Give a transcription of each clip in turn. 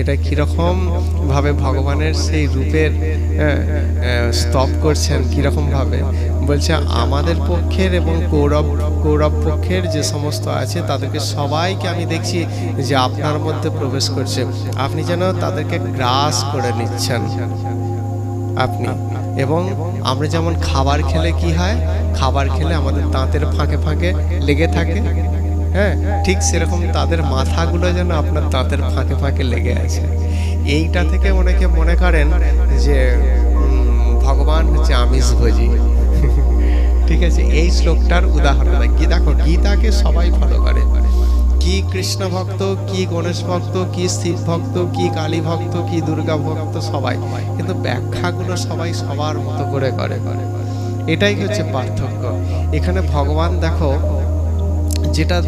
এটা কীরকম ভাবে ভগবানের সেই রূপের স্তব করছেন, কীরকম ভাবে? বলছে, আমাদের পক্ষের এবং কৌরব কৌরব পক্ষের যে সমস্ত আছে, তাদেরকে সবাইকে আমি দেখছি যে আপনার মধ্যে প্রবেশ করছে। আপনি যেন তাদেরকে গ্রাস করে নিচ্ছেন, আপনি। এবং আমরা যেমন খাবার খেলে কি হয়? খাবার খেলে আমাদের দাঁতের ফাঁকে ফাঁকে লেগে থাকে হ্যাঁ ঠিক সেরকম তাদের মাথাগুলো যেন আপনার দাঁতের ফাঁকে ফাঁকে লেগে আছে। এইটা থেকে অনেকে মনে করেন যে ভগবান হচ্ছে আমিষ ভোজি। ঠিক আছে, এই শ্লোকটার উদাহরণ কি দেখো, গীতাকে সবাই ফলো করে। কি কৃষ্ণ ভক্ত, কি গণেশ ভক্ত, কি শিব ভক্ত, কি কালী ভক্ত, কি দুর্গা ভক্ত, সবাই। কিন্তু ব্যাখ্যাগুলো সবাই সবার মতো করে করে করে। এটাই হচ্ছে পার্থক্য। এখানে ভগবান, দেখো যেটা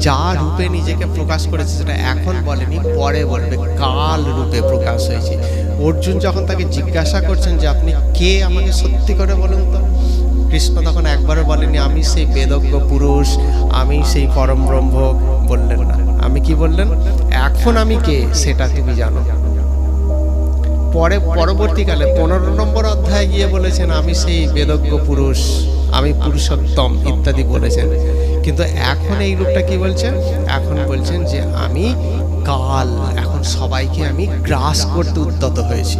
যা রূপে নিজেকে প্রকাশ করেছে সেটা এখন বলেনি, পরে বলবে, কাল রূপে প্রকাশ হয়েছে। অর্জুন যখন তাকে জিজ্ঞাসা করছেন যে আপনি কে, আমাকে সত্যি করে বলুন তো? কৃষ্ণ তখন একবারও বলেনি, আমি সেই বেদজ্ঞ পুরুষ, আমি সেই পরম ব্রহ্ম, বললেন না। আমি কি বললেন? এখন আমি কে, সেটা তুমি জানো। পরে পরবর্তীকালে পনেরো নম্বর অধ্যায়ে গিয়ে বলেছেন, আমি সেই বেদজ্ঞ পুরুষ, আমি পুরুষোত্তম, ইত্যাদি বলেছেন। কিন্তু এখন এই রূপটা কি বলছেন? এখন বলছেন যে আমি কাল, এখন সবাইকে আমি গ্রাস করতে উদ্যত হয়েছি।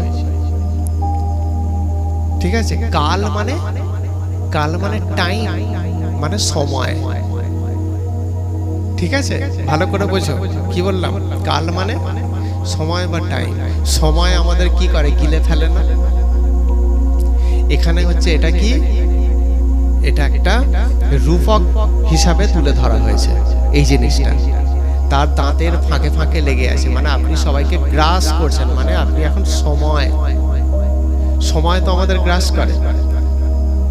ঠিক আছে? কাল মানে? কাল মানে টাইম মানে সময়। ঠিক আছে? ভালো করে বোঝো। কি বললাম? কাল মানে? সময় বা টাইম। সময় আমাদের কি করে? গিলে ফেলে না? এখানে হচ্ছে এটা কি? এটা একটা রূপক হিসাবে তুলে ধরা হয়েছে এই জিনিসটা। তার দাঁতের ফাঁকে ফাঁকে লেগে আছে। মানে আপনি সবাইকে গ্রাস করছেন। মানে আপনি এখন সময়। সময় তো আমাদের গ্রাস করে।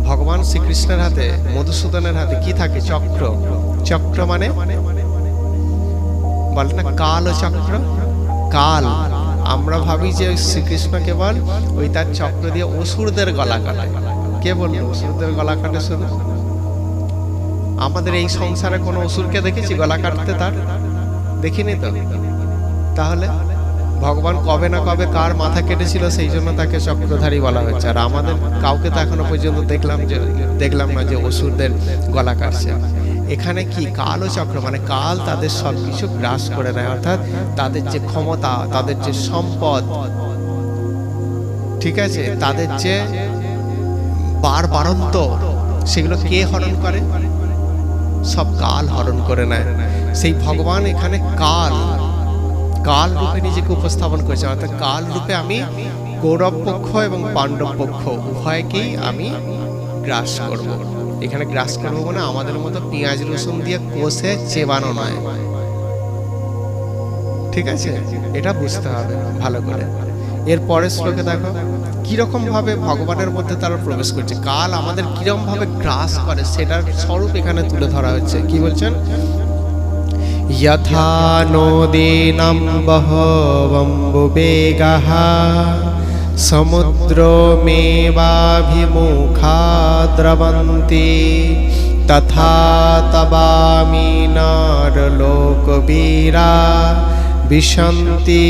ভগবান শ্রীকৃষ্ণের হাতে, মধুসূদনের হাতে কি থাকে? চক্র। চক্র মানে? বলে না, কাল ও চক্র? কাল। আমরা ভাবি যে শ্রীকৃষ্ণ কেবল ওই তার চক্র দিয়ে অসুরদের গলা কাটায় কে বলল? অসুরদের গলা কাটে শুধু? আমাদের এই সংসারে কোনো অসুরকে দেখেছি? গলা কাটতে তার? দেখিনি তো। তাহলে? ভগবান কবে না কবে কার মাথা কেটেছিল, সেই জন্য তাকে চক্রধারী বলা হচ্ছে আর আমাদের কাউকে তো এখনও পর্যন্ত দেখলাম যে, দেখলাম না যে অসুরদের গলা কাটছে। এখানে কি কাল ও চক্র? মানে কাল তাদের সব কিছু গ্রাস করে নেয় অর্থাৎ তাদের যে ক্ষমতা, তাদের যে সম্পদ, ঠিক আছে? তাদের যে বার বারন্ত সেগুলো কে হরণ করে? সব কাল হরণ করে নেয়। সেই ভগবান এখানে কাল কাল রূপে নিজেকে উপস্থাপন করেছে অর্থাৎ কাল রূপে আমি কৌরব পক্ষ এবং পাণ্ডব পক্ষ, উভয়কেই আমি গ্রাস করব। এখানে গ্রাস করব মানে আমাদের মতো পেঁয়াজ, রসুন দিয়ে কষে চেবানো নয়। ঠিক আছে? এটা বুঝতে হবে, ভালো করে। এর পরের শ্লোকে দেখো। কিরকম ভাবে ভগবানের মধ্যে তারা প্রবেশ করছে কাল আমাদের কিরকম ভাবে গ্রাস করে সেটার স্বরূপ এখানে তুলে ধরা হচ্ছে কি বলছেন यथा नोदीनं बहवम्बुवेगः समुद्रमेवाभिमुखा द्रवन्ति तथा तवामि नरलोकवीरा विशन्ति